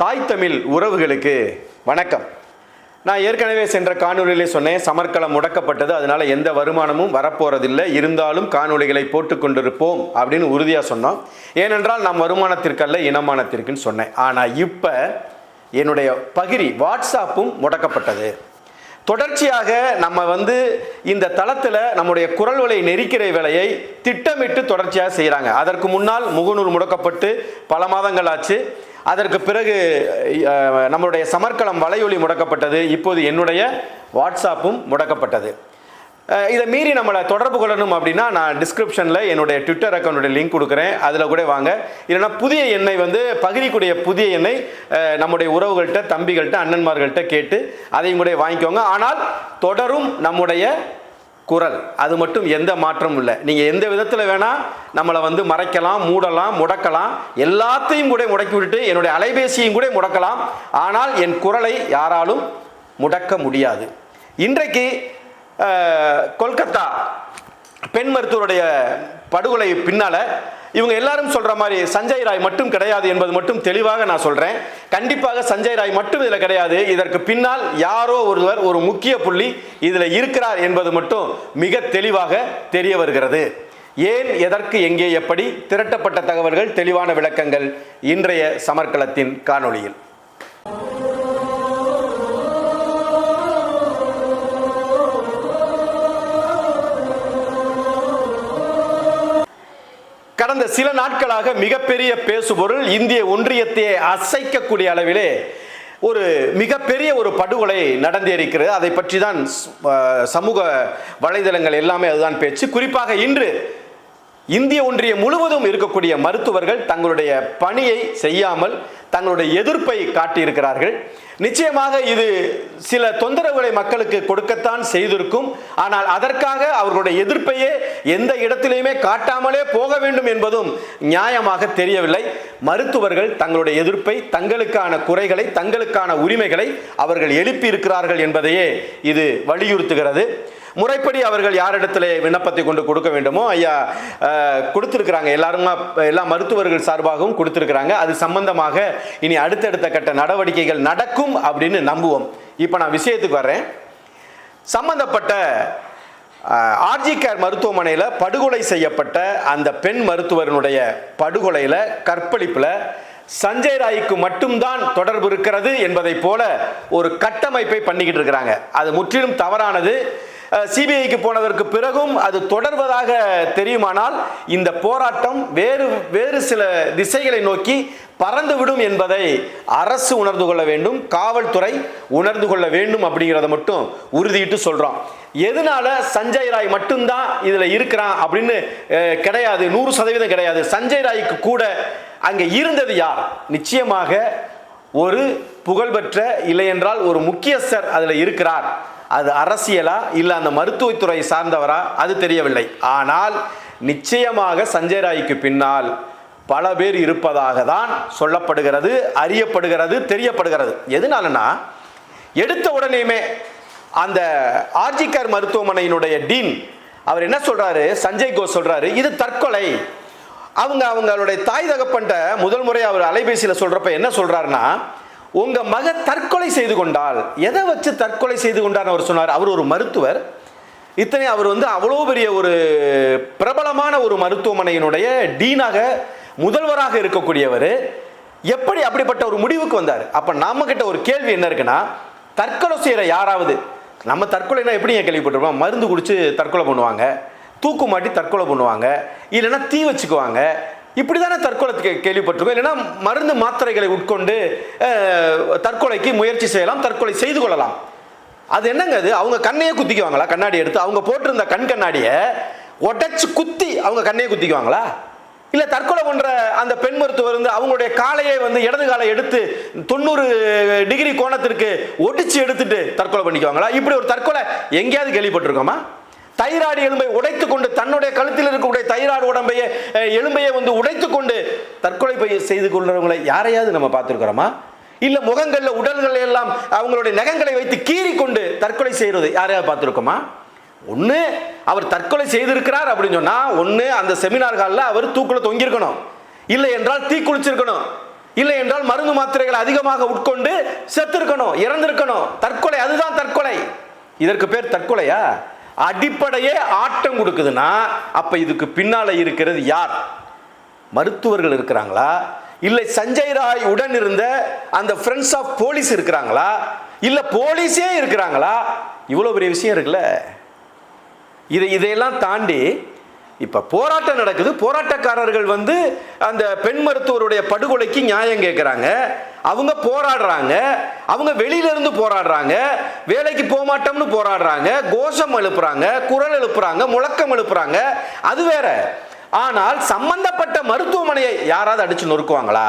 தாய் தமிழ் உறவுகளுக்கு வணக்கம். நான் ஏற்கனவே சென்ற காணொலியிலே சொன்னேன் சமர்க்களம் முடக்கப்பட்டது அதனால எந்த வருமானமும் வரப்போறதில்லை இருந்தாலும் காணொளிகளை போட்டு கொண்டிருப்போம் அப்படின்னு உறுதியாக சொன்னோம். ஏனென்றால் நம் வருமானத்திற்கல்ல இனமானத்திற்குன்னு சொன்னேன். ஆனால் இப்போ என்னுடைய பகிரி வாட்ஸ்அப்பும் முடக்கப்பட்டது. தொடர்ச்சியாக நம்ம வந்து இந்த தளத்தில் நம்முடைய குரல் வலை நெரிக்கிற வேலையை திட்டமிட்டு தொடர்ச்சியாக செய்கிறாங்க அதற்கு முன்னால் முகநூல் முடக்கப்பட்டு பல மாதங்கள் ஆச்சு. அதற்கு பிறகு நம்மளுடைய சமர்க்களம் வலையொலி முடக்கப்பட்டது. இப்போது என்னுடைய வாட்ஸ்அப்பும் முடக்கப்பட்டது. இதை மீறி நம்மளை தொடர்பு கொள்ளணும் அப்படின்னா நான் டிஸ்கிரிப்ஷனில் என்னுடைய ட்விட்டர் அக்கௌண்ட்டுடைய லிங்க் கொடுக்குறேன். அதில் கூட வாங்க. இல்லைன்னா புதிய எண்ணெய் வந்து பகிரிக்கூடிய புதிய எண்ணெய் நம்முடைய உறவுகள்கிட்ட தம்பிகள்கிட்ட அண்ணன்மார்கள்ட்ட கேட்டு அதையும் கூட வாங்கிக்கோங்க. ஆனால் தொடரும் நம்முடைய குரல். அது மட்டும் எந்த மாற்றமும் இல்லை. நீங்கள் எந்த விதத்தில் வேணால் நம்மளை வந்து மறைக்கலாம் மூடலாம் முடக்கலாம் எல்லாத்தையும் கூட முடக்கி விட்டுட்டு என்னுடைய அலைபேசியையும் கூட முடக்கலாம். ஆனால் என் குரலை யாராலும் முடக்க முடியாது. இன்றைக்கு கொல்கத்தா பெண் மருத்துவருடைய படுகொலை பின்னால இவங்க எல்லாரும் சொல்ற மாதிரி சஞ்சய் ராய் மட்டும் கிடையாது என்பது மட்டும் தெளிவாக நான் சொல்றேன். கண்டிப்பாக சஞ்சய் ராய் மட்டும் இதுல கிடையாது. இதற்கு பின்னால் யாரோ ஒருவர் ஒரு முக்கிய புள்ளி இதுல இருக்கிறார் என்பது மட்டும் மிக தெளிவாக தெரிய வருகிறது. ஏன் எதற்கு எங்கே எப்படி திரட்டப்பட்ட தகவல்கள் தெளிவான விளக்கங்கள் இன்றைய சமர்க்களத்தின் காணொளியில். கடந்த சில நாட்களாக மிகப்பெரிய பேசுபொருள் இந்திய ஒன்றியத்தை அசைக்கக்கூடிய அளவிலே ஒரு மிகப்பெரிய ஒரு படுகொலை நடந்திருக்கிறது. அதை பற்றி தான் சமூக வலைதளங்கள் எல்லாமே அதுதான் பேச்சு. குறிப்பாக இன்று இந்திய ஒன்றியம் முழுவதும் இருக்கக்கூடிய மருத்துவர்கள் தங்களுடைய பணியை செய்யாமல் தங்களுடைய எதிர்ப்பை காட்டியிருக்கிறார்கள். நிச்சயமாக இது சில தொந்தரவுகளை மக்களுக்கு கொடுக்கத்தான் செய்திருக்கும். ஆனால் அதற்காக அவர்களுடைய எதிர்ப்பையே எந்த இடத்திலையுமே காட்டாமலே போக வேண்டும் என்பதும் நியாயமாக தெரியவில்லை. மருத்துவர்கள் தங்களுடைய எதிர்ப்பை தங்களுக்கான குறைகளை தங்களுக்கான உரிமைகளை அவர்கள் எழுப்பி இருக்கிறார்கள் என்பதையே இது வலியுறுத்துகிறது. முறைப்படி அவர்கள் யாரிடத்துல விண்ணப்பத்தை கொண்டு கொடுக்க வேண்டுமோ ஐயா கொடுத்துருக்குறாங்க. எல்லாருமா எல்லா மருத்துவர்கள் சார்பாகவும் கொடுத்துருக்குறாங்க. அது சம்பந்தமாக இனி அடுத்தடுத்த கட்ட நடவடிக்கைகள் நடக்கும் அப்படின்னு நம்புவோம். இப்போ நான் விஷயத்துக்கு வர்றேன். சம்பந்தப்பட்ட ஆர்ஜிகேர் மருத்துவமனையில் படுகொலை செய்யப்பட்ட அந்த பெண் மருத்துவரனுடைய படுகொலையில் கற்பழிப்பில் சஞ்சய் ராய்க்கு மட்டும்தான் தொடர்பு இருக்கிறது என்பதை போல ஒரு கட்டமைப்பை பண்ணிக்கிட்டு இருக்கிறாங்க. அது முற்றிலும் தவறானது. சிபிஐக்கு போனதற்கு பிறகும் அது தொடர்வதாக தெரியுமானால் இந்த போராட்டம் வேறு வேறு சில திசைகளை நோக்கி பறந்துவிடும் என்பதை அரசு உணர்ந்து கொள்ள வேண்டும் காவல்துறை உணர்ந்து கொள்ள வேண்டும் அப்படிங்கிறத மட்டும் உறுதியிட்டு சொல்கிறோம் எதனால சஞ்சய் ராய் மட்டும்தான் இதில் இருக்கிறான் அப்படின்னு கிடையாது நூறு சதவீதம் கிடையாது. சஞ்சய் ராய்க்கு கூட அங்கே இருந்தது யார்? நிச்சயமாக ஒரு புகழ்பெற்ற இல்லையென்றால் ஒரு முக்கியஸ்தர் அதில் இருக்கிறார். அது அரசியலா இல்லை அந்த மருத்துவத்துறை சார்ந்தவரா? அது தெரியவில்லை. ஆனால் நிச்சயமாக சஞ்சய் ராய்க்கு பின்னால் பல பேர் இருப்பதாக தான் சொல்லப்படுகிறது அறியப்படுகிறது தெரியப்படுகிறது. எதனாலனா எடுத்த உடனேயுமே அந்த ஆர்ஜிகர் மருத்துவமனையினுடைய டீன் அவர் என்ன சொல்றாரு? சஞ்சய் கோஷ் சொல்றாரு இது தற்கொலை. அவங்க அவங்களுடைய தாய் தகப்பன்ட்ட முதல் முறை அவர் அலைபேசியில் சொல்றப்ப என்ன சொல்றாருன்னா உங்க மக தற்கொலை செய்து கொண்டால் எதை வச்சு தற்கொலை செய்து கொண்டார் அவர் சொன்னார்? அவர் ஒரு மருத்துவர். இத்தனை அவர் வந்து அவ்வளோ பெரிய ஒரு பிரபலமான ஒரு மருத்துவமனையினுடைய டீனாக முதல்வராக இருக்கக்கூடியவர். எப்படி அப்படிப்பட்ட ஒரு முடிவுக்கு வந்தார்? அப்போ நாம கிட்ட ஒரு கேள்வி என்ன இருக்குன்னா தற்கொலை செய்கிற யாராவது நம்ம தற்கொலைனா ஏன் கேள்விப்பட்டிருப்போம்? மருந்து குடிச்சு தற்கொலை பண்ணுவாங்க தூக்கு மாட்டி தற்கொலை பண்ணுவாங்க இல்லைன்னா தீ வச்சுக்குவாங்க. இப்படி தானே தற்கொலை கே- கேள்விப்பட்டிருக்கோம். இல்லைன்னா மருந்து மாத்திரைகளை உட்கொண்டு தற்கொலைக்கு முயற்சி செய்யலாம் தற்கொலை செய்து கொள்ளலாம். அது என்னங்க அது அவங்க கண்ணையே குத்திக்குவாங்களா? கண்ணாடி எடுத்து அவங்க போட்டிருந்த கண் கண்ணாடியை உடச்சி குத்தி அவங்க கண்ணையே குத்திக்குவாங்களா? இல்லை தற்கொலை பண்ணுற அந்த பெண் மருத்துவர் வந்து அவங்களுடைய காலையை வந்து இடது காலை எடுத்து தொண்ணூறு டிகிரி கோணத்திற்கு ஒடிச்சு எடுத்துட்டு தற்கொலை பண்ணிக்குவாங்களா? இப்படி ஒரு தற்கொலை எங்கேயாவது கேள்விப்பட்டிருக்கோமா? தைராய்டு எலும்பை உடைத்து கொண்டு தன்னுடைய கழுத்தில் இருக்கக்கூடிய தைராய்டு உடம்பையே அஹ், எலும்பையை வந்து உடைத்து கொண்டு தற்கொலை செய்து கொள்றவங்களை யாரையாவது நம்ம பார்த்துருக்கிறோமா? இல்ல முகங்கள்ல உடல்கள் எல்லாம் அவங்களுடைய நகங்களை வைத்து கீறி கொண்டு தற்கொலை செய்யறது யாரையாவது பார்த்துருக்கோமா? ஒன்று அவர் தற்கொலை செய்திருக்கிறார் அப்படின்னு சொன்னா ஒன்று அந்த செமினார் ஹாலில் அவர் தூக்குல தொங்கியிருக்கணும். இல்லை என்றால் தீ குளிச்சிருக்கணும். இல்லை என்றால் மருந்து மாத்திரைகள் அதிகமாக உட்கொண்டு செத்திருக்கணும் இறந்திருக்கணும். தற்கொலை அதுதான் தற்கொலை. இதற்கு பேர் தற்கொலையா? அடிப்படையே ஆட்டம் கொடுக்குதுன்னா அப்ப இதுக்கு பின்னால இருக்கிறது யார்? மருத்துவர்கள் இருக்கிறாங்களா? இல்லை சஞ்சய் ராய் உடன் இருந்த அந்த ஃப்ரெண்ட்ஸ் ஆஃப் போலீஸ் இருக்கிறாங்களா? இல்லை போலீஸே இருக்கிறாங்களா? இவ்வளோ பெரிய விஷயம் இருக்குல்ல. இதை இதையெல்லாம் தாண்டி இப்போ போராட்டம் நடக்குது. போராட்டக்காரர்கள் வந்து அந்த பெண் மருத்துவருடைய படுகொலைக்கு நியாயம் கேட்குறாங்க அவங்க போராடுறாங்க. அவங்க வெளியிலேருந்து போராடுறாங்க. வேலைக்கு போக மாட்டோம்னு போராடுறாங்க. கோஷம் எழுப்புறாங்க. குரல் எழுப்புறாங்க. முழக்கம் எழுப்புறாங்க. அது வேற. ஆனால் சம்பந்தப்பட்ட மருத்துவமனையை யாராவது அடிச்சு நொறுக்குவாங்களா?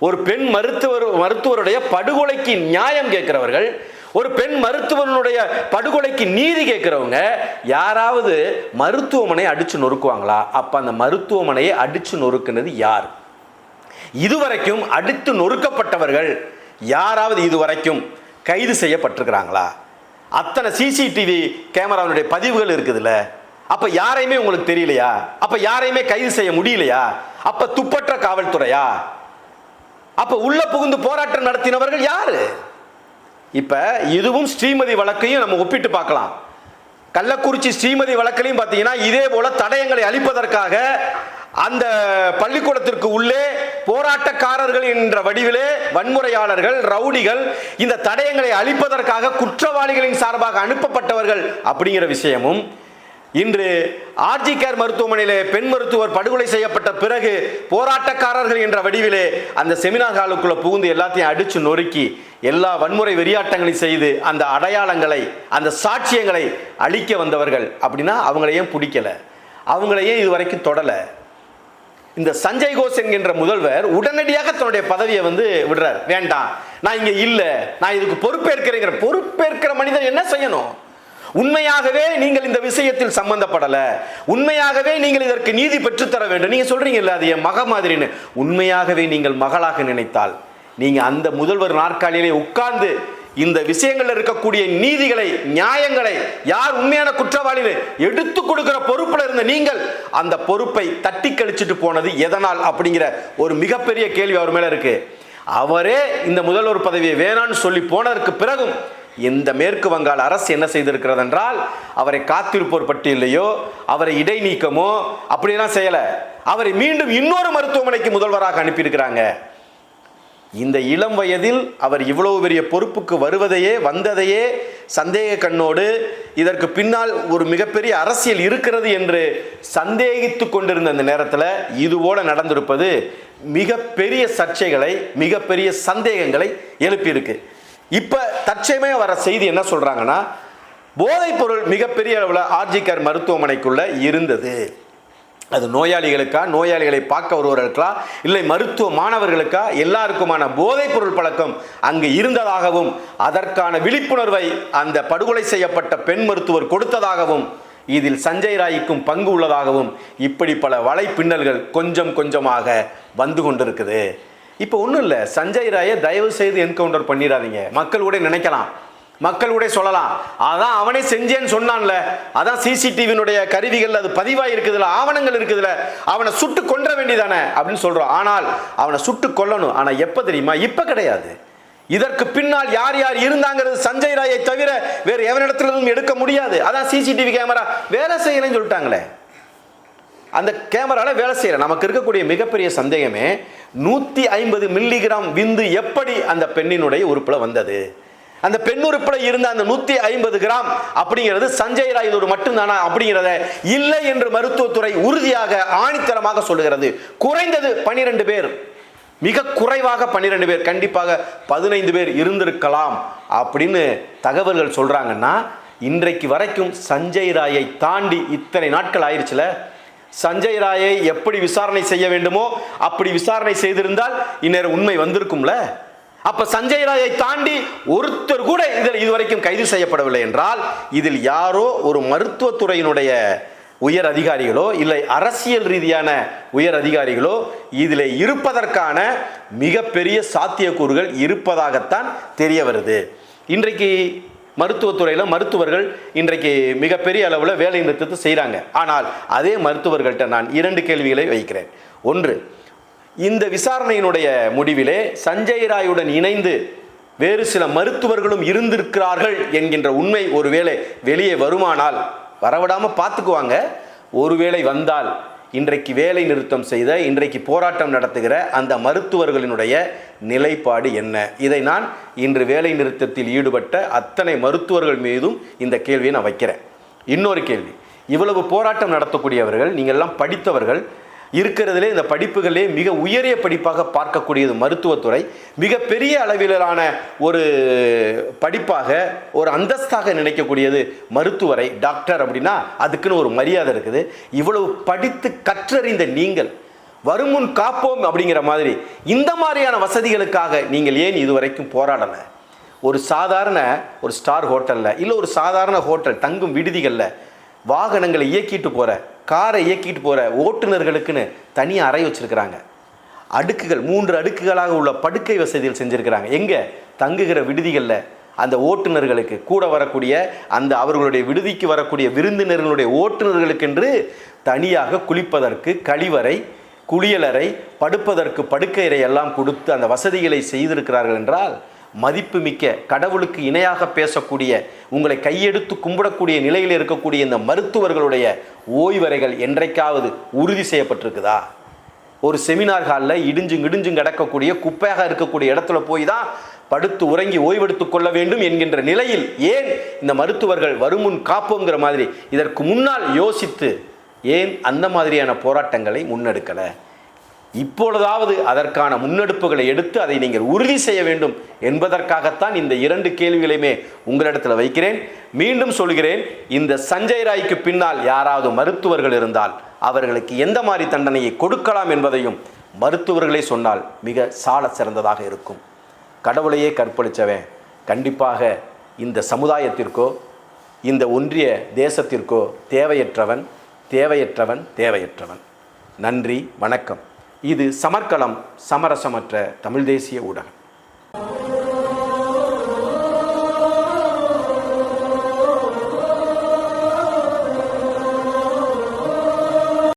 ஒரு பெண் மருத்துவர் மருத்துவருடைய படுகொலைக்கு நியாயம் கேட்கிறவர்கள் ஒரு பெண் மருத்துவனுடைய படுகொலைக்கு நீதி கேட்கிறவங்க யாராவது மருத்துவமனை அடிச்சு நொறுக்குவாங்களா? அப்ப அந்த மருத்துவமனையை அடிச்சு நொறுக்குனது யார்? இதுவரைக்கும் அடித்து நொறுக்கப்பட்டவர்கள் யாராவது இதுவரைக்கும் கைது செய்யப்பட்டிருக்கிறாங்களா? அத்தனை சிசிடிவி கேமராவினுடைய பதிவுகள் இருக்குதுல்ல? அப்ப யாரையுமே உங்களுக்கு தெரியலையா? அப்ப யாரையுமே கைது செய்ய முடியலையா? அப்ப துப்பற்ற காவல்துறையா? அப்ப உள்ள புகுந்து போராட்டம் நடத்தினவர்கள் யாரு? இப்ப இதுவும் ஸ்ரீமதி வழக்கையும் நம்ம ஒப்பிட்டு பார்க்கலாம். கள்ளக்குறிச்சி ஸ்ரீமதி வழக்கிலையும் பார்த்தீங்கன்னா இதே போல தடயங்களை அழிப்பதற்காக அந்த பள்ளிக்கூடத்திற்கு உள்ளே போராட்டக்காரர்கள் என்ற வடிவிலே வன்முறையாளர்கள் ரவுடிகள் இந்த தடயங்களை அழிப்பதற்காக குற்றவாளிகளின் சார்பாக அனுப்பப்பட்டவர்கள் அப்படிங்கிற விஷயமும் இன்று ஆர்ஜி கேர் மருத்துவமனையிலே பெண் மருத்துவர் படுகொலை செய்யப்பட்ட பிறகு போராட்டக்காரர்கள் என்ற வடிவிலே அந்த செமினார் ஹாலுக்குள்ள புகுந்து எல்லாத்தையும் அடிச்சு நொறுக்கி எல்லா வன்முறை வெறியாட்டங்களையும் செய்து அந்த அடையாளங்களை அந்த சாட்சியங்களை அழிக்க வந்தவர்கள். அப்படின்னா அவங்களையும் பிடிக்கல? அவங்களையும் இதுவரைக்கும் தொடலை? இந்த சஞ்சய் கோஷ் என்கின்ற முதல்வர் உடனடியாக தன்னுடைய பதவியை வந்து விடுறார். வேண்டாம். நான் இங்கே இல்லை. நான் இதுக்கு பொறுப்பேற்கிறேங்கிற பொறுப்பேற்கிற மனிதன் என்ன செய்யணும்? உண்மையாகவே நீங்கள் இந்த விஷயத்தில் சம்பந்தப்படல. உண்மையாகவே நீங்கள் இதற்கு நீதி பெற்றுத்தர வேண்டும். நீங்க சொல்றீங்கல்ல அது என் மக மாதிரின்னு. உண்மையாகவே நீங்கள் மகளாக நினைத்தால் நீங்க அந்த முதல்வர் நாற்காலியிலே உட்கார்ந்து இந்த விஷயங்களில் இருக்கக்கூடிய நீதிகளை நியாயங்களை யார் உண்மையான குற்றவாளின்னு எடுத்து கொடுக்கிற பொறுப்பில் இருந்த நீங்கள் அந்த பொறுப்பை தட்டி கழிச்சிட்டு போனது எதனால் அப்படிங்கிற ஒரு மிகப்பெரிய கேள்வி அவர் மேல இருக்கு. அவரே இந்த முதல்வர் பதவியை வேணான்னு சொல்லி போனதற்கு பிறகும் இந்த மேற்கு வங்காள அரசு என்ன செய்திருக்கிறது என்றால் அவரை காத்திருப்போர் பட்டியலையோ அவரை இடைநீக்கமோ அப்படியெல்லாம் செய்யலை. அவரை மீண்டும் இன்னொரு மருத்துவமனைக்கு முதல்வராக அனுப்பியிருக்கிறாங்க. இந்த இளம் வயதில் அவர் இவ்வளவு பெரிய பொறுப்புக்கு வருவதையே வந்ததையே சந்தேக கண்ணோடு இதற்கு பின்னால் ஒரு மிகப்பெரிய அரசியல் இருக்கிறது என்று சந்தேகித்து கொண்டிருந்த அந்த நேரத்தில் இதுபோல நடந்திருப்பது மிகப்பெரிய சர்ச்சைகளை மிகப்பெரிய சந்தேகங்களை எழுப்பியிருக்கு. இப்போ தற்சயமே வர செய்தி என்ன சொல்கிறாங்கன்னா போதைப் பொருள் மிகப்பெரிய அளவில் ஆர்ஜிகர் மருத்துவமனைக்குள்ளே இருந்தது. அது நோயாளிகளுக்கா நோயாளிகளை பார்க்க வருவர்களுக்கா இல்லை மருத்துவ மாணவர்களுக்கா எல்லாருக்குமான போதைப் பொருள் பழக்கம் அங்கு இருந்ததாகவும் அதற்கான விழிப்புணர்வை அந்த படுகொலை செய்யப்பட்ட பெண் மருத்துவர் கொடுத்ததாகவும் இதில் சஞ்சய் ராய்க்கும் பங்கு உள்ளதாகவும் இப்படி பல வலைப்பின்னல்கள் கொஞ்சம் கொஞ்சமாக வந்து கொண்டிருக்குது. இப்போ ஒன்றும் இல்லை. சஞ்சய் ராயை தயவு செய்து என்கவுண்டர் பண்ணிடாதீங்க. மக்கள் கூட நினைக்கலாம். மக்கள் கூட சொல்லலாம். அதான் அவனே செஞ்சேன்னு சொன்னான்ல. அதான் சிசிடிவியினுடைய கருவிகள் அது பதிவாக இருக்குதுல ஆவணங்கள் இருக்குதுல. அவனை சுட்டு கொன்ற வேண்டியதானே அப்படின்னு சொல்கிறோம் ஆனால் அவனை சுட்டு கொல்லணும். ஆனால் எப்போ தெரியுமா? இப்போ கிடையாது. இதற்கு பின்னால் யார் யார் இருந்தாங்கிறது சஞ்சய் ராயை தவிர வேறு எவனிடத்துல எடுக்க முடியாது. அதான் சிசிடிவி கேமரா. வேலை செய்யலைன்னு சொல்லிட்டாங்களே. அந்த கேமராவில் வேலை செய்யலை. நமக்கு இருக்கக்கூடிய மிகப்பெரிய சந்தேகமே நூற்றி ஐம்பது மில்லிகிராம் விந்து எப்படி அந்த பெண்ணினுடைய உறுப்பில் வந்தது? அந்த பெண் உறுப்பில் இருந்த அந்த நூற்றி ஐம்பது கிராம் அப்படிங்கிறது சஞ்சய் ராய் ஒரு மட்டும்தானா அப்படிங்கிறத இல்லை என்று மருத்துவத்துறை உறுதியாக ஆணித்தரமாக சொல்லுகிறது. குறைந்தது பனிரெண்டு பேர். மிக குறைவாக பன்னிரெண்டு பேர். கண்டிப்பாக பதினைந்து பேர் இருந்திருக்கலாம் அப்படின்னு தகவல்கள் சொல்கிறாங்கன்னா இன்றைக்கு வரைக்கும் சஞ்சய் ராயை தாண்டி இத்தனை நாட்கள் ஆயிடுச்சுல சஞ்சய் ராயை எப்படி விசாரணை செய்ய வேண்டுமோ அப்படி விசாரணை செய்திருந்தால் இந்நேரம் உண்மை வந்திருக்கும்ல. அப்ப சஞ்சய் ராயை தாண்டி ஒருத்தர் கூட இதில் இதுவரைக்கும் கைது செய்யப்படவில்லை என்றால் இதில் யாரோ ஒரு மருத்துவத்துறையினுடைய உயர் அதிகாரிகளோ இல்லை அரசியல் ரீதியான உயர் அதிகாரிகளோ இதில் இருப்பதற்கான மிகப்பெரிய சாத்தியக்கூறுகள் இருப்பதாகத்தான் தெரிய வருது. இன்றைக்கு மருத்துவத்துறையில் மருத்துவர்கள் இன்றைக்கு மிகப்பெரிய அளவில் வேலை நிறுத்தத்தை செய்கிறாங்க ஆனால் அதே மருத்துவர்கள்ட்ட நான் இரண்டு கேள்விகளை வைக்கிறேன். ஒன்று இந்த விசாரணையினுடைய முடிவிலே சஞ்சய் ராயுடன் இணைந்து வேறு சில மருத்துவர்களும் இருந்திருக்கிறார்கள் என்கின்ற உண்மை ஒருவேளை வெளியே வருமானால் வரவிடாமல் பார்த்துக்குவாங்க. ஒருவேளை வந்தால் இன்றைக்கு வேலை நிறுத்தம் செய்த இன்றைக்கு போராட்டம் நடத்துகிற அந்த மருத்துவர்களினுடைய நிலைப்பாடு என்ன? இதை நான் இன்று வேலை நிறுத்தத்தில் ஈடுபட்ட அத்தனை மருத்துவர்கள் மீதும் இந்த கேள்வியை நான் வைக்கிறேன். இன்னொரு கேள்வி. இவ்வளவு போராட்டம் நடத்தக்கூடியவர்கள் நீங்கள்லாம் படித்தவர்கள் இருக்கிறதுலே இந்த படிப்புகளே மிக உயரிய படிப்பாக பார்க்கக்கூடியது மருத்துவத்துறை மிக பெரிய அளவிலான ஒரு படிப்பாக ஒரு அந்தஸ்தாக நினைக்கக்கூடியது மருத்துவரை டாக்டர் அப்படின்னா அதுக்குன்னு ஒரு மரியாதை இருக்குது. இவ்வளவு படித்து கற்றறிந்த நீங்கள் வருமுன் காப்போம் அப்படிங்கிற மாதிரி இந்த மாதிரியான வசதிகளுக்காக நீங்கள் ஏன் இதுவரைக்கும் போராடலை? ஒரு சாதாரண ஒரு ஸ்டார் ஹோட்டலில் இல்லை ஒரு சாதாரண ஹோட்டல் தங்கும் விடுதிகளில் வாகனங்களை இயக்கிட்டு போகிற காரை இயக்கிட்டு போகிற ஓட்டுநர்களுக்குன்னு தனி அறை வச்சுருக்கிறாங்க. அடுக்குகள் மூன்று அடுக்குகளாக உள்ள படுக்கை வசதிகள் செஞ்சுருக்கிறாங்க. எங்கே? தங்குகிற விடுதிகளில். அந்த ஓட்டுநர்களுக்கு கூட வரக்கூடிய அந்த அவர்களுடைய விடுதிக்கு வரக்கூடிய விருந்தினர்களுடைய ஓட்டுநர்களுக்கென்று தனியாக குளிப்பதற்கு கழிவறை குளியலறை படுப்பதற்கு படுக்கையறை எல்லாம் கொடுத்து அந்த வசதிகளை செய்திருக்கிறார்கள் என்றால் மதிப்புமிக்க கடவுளுக்கு இணையாக பேசக்கூடிய உங்களை கையெடுத்து கும்பிடக்கூடிய நிலையில் இருக்கக்கூடிய இந்த மருத்துவர்களுடைய ஓய்வறைகள் என்றைக்காவது உறுதி செய்யப்பட்டிருக்குதா? ஒரு செமினார் ஹாலில் இடிஞ்சும் இடிஞ்சும் கிடக்கக்கூடிய குப்பையாக இருக்கக்கூடிய இடத்துல போய் தான் படுத்து உறங்கி ஓய்வெடுத்து கொள்ள வேண்டும் என்கின்ற நிலையில் ஏன் இந்த மருத்துவர்கள் வருமுன் காப்போங்கிற மாதிரி இதற்கு முன்னால் யோசித்து ஏன் அந்த மாதிரியான போராட்டங்களை முன்னெடுக்கலை? இப்பொழுதாவது அதற்கான முன்னெடுப்புகளை எடுத்து அதை நீங்கள் உறுதி செய்ய வேண்டும் என்பதற்காகத்தான் இந்த இரண்டு கேள்விகளையுமே உங்களிடத்தில் வைக்கிறேன். மீண்டும் சொல்கிறேன் இந்த சஞ்சய் ராய்க்கு பின்னால் யாராவது மருத்துவர்கள் இருந்தால் அவர்களுக்கு எந்த மாதிரி தண்டனையை கொடுக்கலாம் என்பதையும் மருத்துவர்களே சொன்னால் மிக சால சிறந்ததாக இருக்கும். கடவுளையே கற்பழித்தவன் கண்டிப்பாக இந்த சமுதாயத்திற்கோ இந்த ஒன்றிய தேசத்திற்கோ தேவையற்றவன் தேவையற்றவன் தேவையற்றவன். நன்றி வணக்கம். இது சமர்க்களம் சமரசமற்ற தமிழ் தேசிய ஊடகம்.